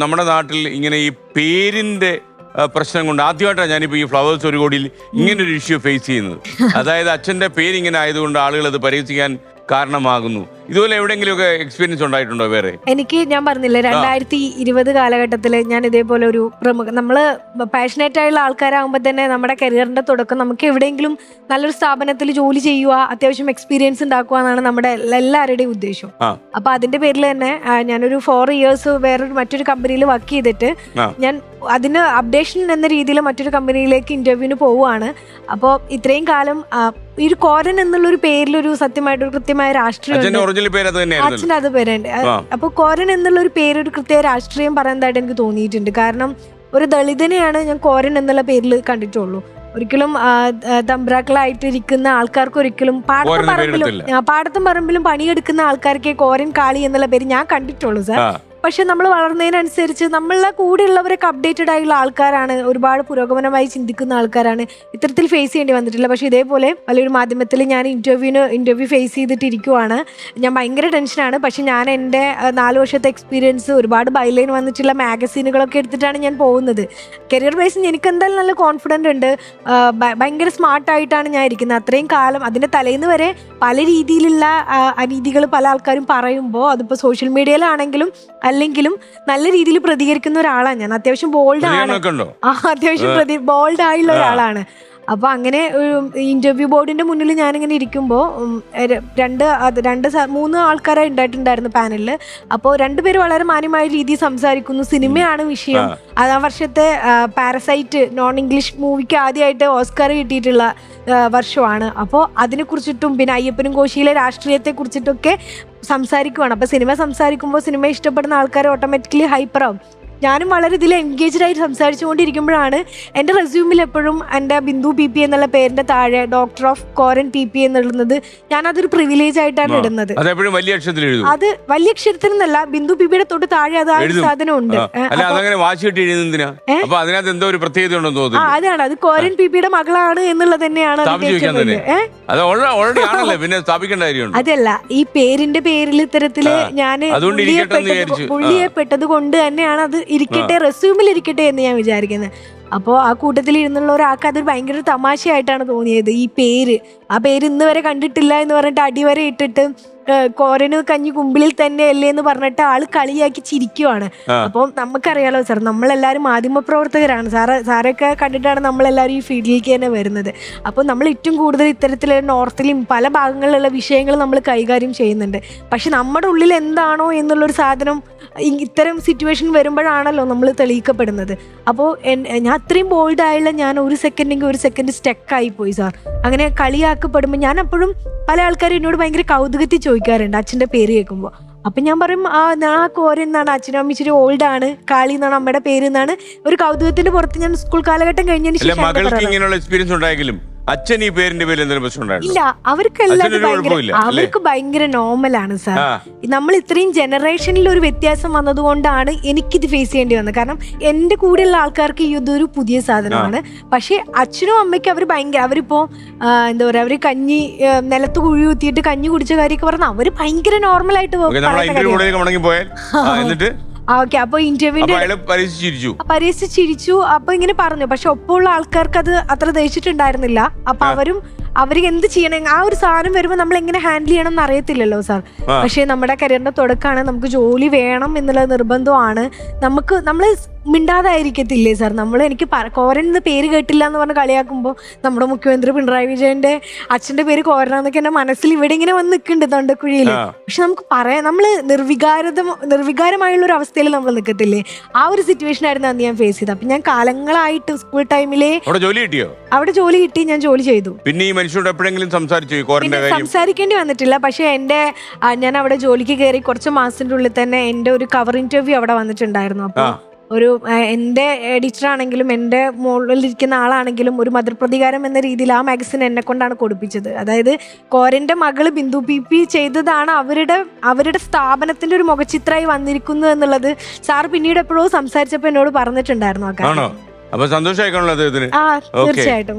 നമ്മുടെ നാട്ടിൽ ഇങ്ങനെ ഈ പേരിന്റെ പ്രശ്നം കൊണ്ട് ആദ്യമായിട്ടാണ് ഞാനിപ്പോ ഈ ഫ്ലവേഴ്സ് ഒരു കോടിയിൽ ഇങ്ങനെ ഒരു ഇഷ്യൂ ഫേസ് ചെയ്യുന്നത്. അതായത് അച്ഛന്റെ പേരിങ്ങനെ ആയതുകൊണ്ട് ആളുകൾ അത് പരിഹസിക്കാൻ കാരണമാകുന്നു. ഇതുപോലെ എവിടെയെങ്കിലുമൊക്കെ എക്സ്പീരിയൻസ് ഉണ്ടായിട്ടുണ്ടോ വേറെ? എനിക്ക് ഞാൻ പറഞ്ഞില്ല രണ്ടായിരത്തി ഇരുപത് കാലഘട്ടത്തിൽ ഞാൻ ഇതേപോലെ ഒരു പ്രമുഖ നമ്മൾ പാഷനേറ്റ് ആയുള്ള ആൾക്കാരാകുമ്പോൾ തന്നെ നമ്മുടെ കരിയറിന്റെ തുടക്കം നമുക്ക് എവിടെയെങ്കിലും നല്ലൊരു സ്ഥാപനത്തിൽ ജോലി ചെയ്യുക അത്യാവശ്യം എക്സ്പീരിയൻസ് ഉണ്ടാക്കുക എന്നാണ് നമ്മുടെ എല്ലാവരുടെയും ഉദ്ദേശം. അപ്പൊ അതിന്റെ പേരിൽ തന്നെ ഞാനൊരു ഫോർ ഇയേഴ്സ് വേറൊരു മറ്റൊരു കമ്പനിയിൽ വർക്ക് ചെയ്തിട്ട് ഞാൻ അതിന് അപ്ഡേഷൻ എന്ന രീതിയിൽ മറ്റൊരു കമ്പനിയിലേക്ക് ഇന്റർവ്യൂവിന് പോവുകയാണ്. അപ്പോൾ ഇത്രയും കാലം ഈ ഒരു കോരൻ എന്നുള്ളൊരു പേരിലൊരു പേരിൽ ഒരു സത്യമായിട്ട് ഒരു കൃത്യമായ രാഷ്ട്രീയം ഒറിജിനൽ പേര് അത് തന്നെയായിരുന്നു അച്ഛൻ അത് പേരുണ്ട്. അപ്പൊ കോരൻ എന്നുള്ള ഒരു പേര് ഒരു കൃത്യ രാഷ്ട്രീയം പറയുന്നതായിട്ട് എനിക്ക് തോന്നിയിട്ടുണ്ട് കാരണം ഒരു ദളിതനെയാണ് ഞാൻ കോരൻ എന്നുള്ള പേരിൽ കണ്ടിട്ടുള്ളൂ ഒരിക്കലും തമ്പ്രാക്കളായിട്ടിരിക്കുന്ന ആൾക്കാർക്ക് ഒരിക്കലും പാടത്തും കോരൻ എന്ന് പറമ്പിലും പേരിടത്തില്ല. ആ, പാടത്തും പറമ്പിലും പണിയെടുക്കുന്ന ആൾക്കാർക്ക് കോരൻ കാളി എന്നുള്ള പേര് ഞാൻ കണ്ടിട്ടുള്ളൂ സാർ. പക്ഷെ നമ്മൾ വളർന്നതിനനുസരിച്ച് നമ്മളെ കൂടെയുള്ളവരൊക്കെ അപ്ഡേറ്റഡ് ആയിട്ടുള്ള ആൾക്കാരാണ്. ഒരുപാട് പുരോഗമനമായി ചിന്തിക്കുന്ന ആൾക്കാരാണ്. ഇത്തരത്തിൽ ഫേസ് ചെയ്യേണ്ടി വന്നിട്ടില്ല. പക്ഷേ ഇതേപോലെ വലിയൊരു മാധ്യമത്തിൽ ഞാൻ ഇന്റർവ്യൂവിന് ഇന്റർവ്യൂ ഫേസ് ചെയ്തിട്ടിരിക്കുവാണ്. ഞാൻ ഭയങ്കര ടെൻഷനാണ് പക്ഷേ ഞാൻ എന്റെ നാല് വർഷത്തെ എക്സ്പീരിയൻസ് ഒരുപാട് ബൈലൈൻ വന്നിട്ടുള്ള മാഗസീനുകളൊക്കെ എടുത്തിട്ടാണ് ഞാൻ പോകുന്നത്. കരിയർ വൈസ് എനിക്ക് എന്തായാലും നല്ല കോൺഫിഡന്റ് ഉണ്ട്. ഭയങ്കര സ്മാർട്ടായിട്ടാണ് ഞാൻ ഇരിക്കുന്നത്. അത്രയും കാലം അതിന്റെ തലേന്ന് വരെ പല രീതിയിലുള്ള അനീതികൾ പല ആൾക്കാരും പറയുമ്പോൾ അതിപ്പോൾ സോഷ്യൽ മീഡിയയിലാണെങ്കിലും അല്ലെങ്കിലും നല്ല രീതിയിൽ പ്രതികരിക്കുന്ന ഒരാളാണ് ഞാൻ. അത്യാവശ്യം ബോൾഡ് ആണ്. ആ അത്യാവശ്യം പ്രതി ബോൾഡ് ആയുള്ള ഒരാളാണ്. അപ്പൊ അങ്ങനെ ഒരു ഇന്റർവ്യൂ ബോർഡിന്റെ മുന്നിൽ ഞാനിങ്ങനെ ഇരിക്കുമ്പോൾ രണ്ട് രണ്ട് മൂന്ന് ആൾക്കാരെ ഉണ്ടായിട്ടുണ്ടായിരുന്നു പാനലിൽ അപ്പോൾ രണ്ടുപേര് വളരെ മാന്യമായ രീതിയിൽ സംസാരിക്കുന്നു. സിനിമയാണ് വിഷയം. ആ. വർഷത്തെ പാരസൈറ്റ് നോൺ ഇംഗ്ലീഷ് മൂവിക്ക് ആദ്യമായിട്ട് ഓസ്കാർ കിട്ടിയിട്ടുള്ള വർഷമാണ്. അപ്പോൾ അതിനെക്കുറിച്ചിട്ടും പിന്നെ അയ്യപ്പനും കോശിയിലെ രാഷ്ട്രീയത്തെ കുറിച്ചിട്ടൊക്കെ സംസാരിക്കുവാണ്. അപ്പോൾ സിനിമ സംസാരിക്കുമ്പോൾ സിനിമ ഇഷ്ടപ്പെടുന്ന ആൾക്കാർ ഓട്ടോമാറ്റിക്കലി ഹൈപ്പർ ആവും. ഞാനും വളരെ ഇതിൽ എൻഗേജ്ഡ് ആയിട്ട് സംസാരിച്ചുകൊണ്ടിരിക്കുമ്പോഴാണ് എന്റെ റെസ്യൂമിൽ എപ്പോഴും എന്റെ ബിന്ദു പി പി എന്നുള്ള പേരിന്റെ താഴെ doctor of Koran P P എന്നുള്ളത് ഞാനതൊരു പ്രിവിലേജ് ആയിട്ടാണ് ഇടുന്നത് അതെപ്പോഴും വലിയ അക്ഷരത്തിൽ എഴുതും അത് വലിയ അക്ഷരത്തിൽ നിന്നല്ല ബിന്ദു പി പിയുടെ തൊട്ട് താഴെ അത് ആ ഒരു എഴുതും. സാധനം ഉണ്ട് ആ. അല്ല അതങ്ങനെ എഴുതുന്നതിനാ? അപ്പൊ അതിനകത്ത് എന്തോ ഒരു പ്രത്യേകത ഉണ്ടെന്ന് ആ തോന്നുന്നു അതാണ് അത് കോരൻ പി പിയുടെ മകളാണ് എന്നുള്ളത് തന്നെയാണ് അതിന്റെ സ്ഥാപിച്ചു വെക്കാൻ ഏറ്റവും തന്നെ. വലിയ- ഏ? അത് ഓൾറെഡി ആണല്ലേ പിന്നെ സ്ഥാപിക്കേണ്ട കാര്യമുണ്ട് അതല്ല ഈ പേരിന്റെ പേരിൽ ഇത്തരത്തിൽ ഞാൻ അതുകൊണ്ട് ഇരിക്കട്ടെ എന്ന് വിചാരിച്ചു. പുള്ളിയെപ്പെട്ടത് കൊണ്ട് തന്നെയാണ് അത് ഇരിക്കട്ടെ റെസ്യൂമിൽ ഇരിക്കട്ടെ എന്ന് ഞാൻ വിചാരിക്കുന്നത് അപ്പോൾ ആ കൂട്ടത്തിൽ ഇരുന്നുള്ള ഒരാൾക്ക് അതൊരു ഭയങ്കര തമാശയായിട്ടാണ് തോന്നിയത്. ഈ പേര്. ആ പേര് ഇന്ന് വരെ കണ്ടിട്ടില്ല എന്ന് പറഞ്ഞിട്ട് അടിവരെ ഇട്ടിട്ട് കോരന് കഞ്ഞി കുമ്പിളിൽ തന്നെ അല്ലേ എന്ന് പറഞ്ഞിട്ട് ആൾ കളിയാക്കി ചിരിക്കുവാണ്. അപ്പോൾ നമുക്കറിയാലോ സാർ നമ്മളെല്ലാവരും മാധ്യമപ്രവർത്തകരാണ്. സാറ് സാറൊക്കെ കണ്ടിട്ടാണ് നമ്മളെല്ലാവരും ഈ ഫീൽഡിലേക്ക് തന്നെ വരുന്നത്. അപ്പോൾ നമ്മൾ ഏറ്റവും കൂടുതൽ ഇത്തരത്തിലുള്ള നോർത്തിലും പല ഭാഗങ്ങളിലുള്ള വിഷയങ്ങൾ നമ്മൾ കൈകാര്യം ചെയ്യുന്നുണ്ട്. പക്ഷെ നമ്മുടെ ഉള്ളിൽ എന്താണോ എന്നുള്ളൊരു സാധനം ഇത്തരം സിറ്റുവേഷൻ വരുമ്പോഴാണല്ലോ നമ്മൾ തെളിയിക്കപ്പെടുന്നത്. അപ്പോൾ ഞാൻ അത്രയും ബോൾഡ് ആയുള്ള ഞാൻ ഒരു സെക്കൻഡെങ്കിൽ ഒരു സെക്കൻഡ് സ്റ്റെക്കായി പോയി സാർ അങ്ങനെ കളിയാക്കപ്പെടുമ്പോൾ ഞാൻ അപ്പോഴും പല ആൾക്കാരും എന്നോട് ഭയങ്കര കൗതുകത്തിൽ ചോദിക്കാറുണ്ട് അച്ഛന്റെ പേര് കേൾക്കുമ്പോൾ അപ്പം ഞാൻ പറയും ആ ഞാൻ ആ കോരൻ എന്നാണ് അച്ഛനും അമ്മ ഇച്ചിരി ഓൾഡ് ആണ് കാളി എന്നാണ് അമ്മയുടെ പേര് എന്നാണ്. ഒരു കൗതുകത്തിന്റെ പുറത്ത് ഞാൻ സ്കൂൾ കാലഘട്ടം കഴിഞ്ഞതിന് ശേഷം ഇങ്ങനെയുള്ള എക്സ്പീരിയൻസ് ഉണ്ടായെങ്കിലും അച്ഛൻ ഈ പേരിന്റെ പേരിൽ എന്തെങ്കിലും പ്രശ്നം ഇല്ല അവർക്ക്? അവർക്ക് ഭയങ്കര നോർമലാണ് സാർ. നമ്മൾ ഇത്രയും ജനറേഷനിൽ ഒരു വ്യത്യാസം വന്നതുകൊണ്ടാണ് എനിക്കിത് ഫേസ് ചെയ്യേണ്ടി വന്നത്. കാരണം എന്റെ കൂടെയുള്ള ആൾക്കാർക്ക് ഈ ഇതൊരു പുതിയ സാധനമാണ്. പക്ഷേ അച്ഛനും അമ്മയ്ക്കും അവർ ഭയങ്കര അവരിപ്പോ എന്താ പറയാ അവർ കഞ്ഞി നിലത്ത് കുഴി കുത്തിയിട്ട് കഞ്ഞി കുടിച്ച കാര്യമൊക്കെ പറഞ്ഞാൽ അവർ ഭയങ്കര നോർമലായിട്ട് എന്നിട്ട്? ഓക്കെ അപ്പൊ ഇന്റർവ്യൂ ഇന്റർവ്യൂവിന്റെ പരീക്ഷിച്ചിരിച്ചു അപ്പൊ ഇങ്ങനെ പറഞ്ഞു. പക്ഷെ ഒപ്പമുള്ള ആൾക്കാർക്ക് അത് അത്ര ദഹിച്ചിട്ടുണ്ടായിരുന്നില്ല അപ്പൊ അവരും അവർ എന്ത് ചെയ്യണം? ആ ഒരു സാധനം വരുമ്പോൾ നമ്മൾ എങ്ങനെ ഹാൻഡിൽ ചെയ്യണം എന്ന് അറിയത്തില്ലല്ലോ സാർ പക്ഷെ പക്ഷേ നമ്മുടെ കരിയറിന്റെ തുടക്കമാണ് നമുക്ക് ജോലി വേണം എന്നുള്ള നിർബന്ധമാണ്. നമുക്ക് നമ്മൾ മിണ്ടാതായിരിക്കത്തില്ലേ സാർ? നമ്മൾ എനിക്ക് കോരൻ എന്ന് പേര് കേട്ടില്ല എന്ന് പറഞ്ഞ് കളിയാക്കുമ്പോൾ നമ്മുടെ മുഖ്യമന്ത്രി പിണറായി വിജയന്റെ അച്ഛന്റെ പേര് കോരൻ എന്നൊക്കെ എന്റെ മനസ്സിൽ ഇവിടെ ഇങ്ങനെ വന്ന് നിൽക്കുന്നുണ്ട് തൊണ്ടക്കുഴിയിൽ. പക്ഷെ നമുക്ക് പറയാം നമ്മൾ നിർവികാരത നിർവികാരമായുള്ള ഒരു അവസ്ഥയിൽ നമ്മൾ നിൽക്കത്തില്ലേ ആ ഒരു സിറ്റുവേഷൻ ആയിരുന്നു അന്ന് ഞാൻ ഫേസ് ചെയ്തത്. അപ്പൊ ഞാൻ കാലങ്ങളായിട്ട് സ്കൂൾ ടൈമിലെ അവിടെ ജോലി കിട്ടിയോ? അവിടെ ജോലി കിട്ടി ഞാൻ ജോലി ചെയ്തു. പിന്നെ ഈ മനുഷ്യരോട് എപ്പോഴെങ്കിലും സംസാരിച്ചു സംസാരിക്കേണ്ടി വന്നിട്ടില്ല. പക്ഷെ എന്റെ ഞാൻ അവിടെ ജോലിക്ക് കയറി കുറച്ച് മാസത്തിന്റെ ഉള്ളിൽ തന്നെ എന്റെ ഒരു കവർ ഇന്റർവ്യൂ അവിടെ വന്നിട്ടുണ്ടായിരുന്നു. അപ്പോൾ. ഒരു എന്റെ എഡിറ്റർ ആണെങ്കിലും എന്റെ മുകളിലിരിക്കുന്ന ആളാണെങ്കിലും ഒരു മധുരപ്രതികാരം എന്ന രീതിയിൽ ആ മാഗസിൻ എന്നെ കൊണ്ടാണ് കൊടുപ്പിച്ചത്. അതായത് കോരന്റെ മകൾ ബിന്ദു പി പി ചെയ്തതാണ് അവരുടെ അവരുടെ സ്ഥാപനത്തിന്റെ ഒരു മുഖചിത്രമായി വന്നിരിക്കുന്നു എന്നുള്ളത് സാർ പിന്നീട് എപ്പോഴോ സംസാരിച്ചപ്പോൾ എന്നോട് പറഞ്ഞിട്ടുണ്ടായിരുന്നു ആ കാര്യം. അപ്പൊ സന്തോഷമായിക്കാണല്ലോ അദ്ദേഹത്തിന്. തീർച്ചയായിട്ടും.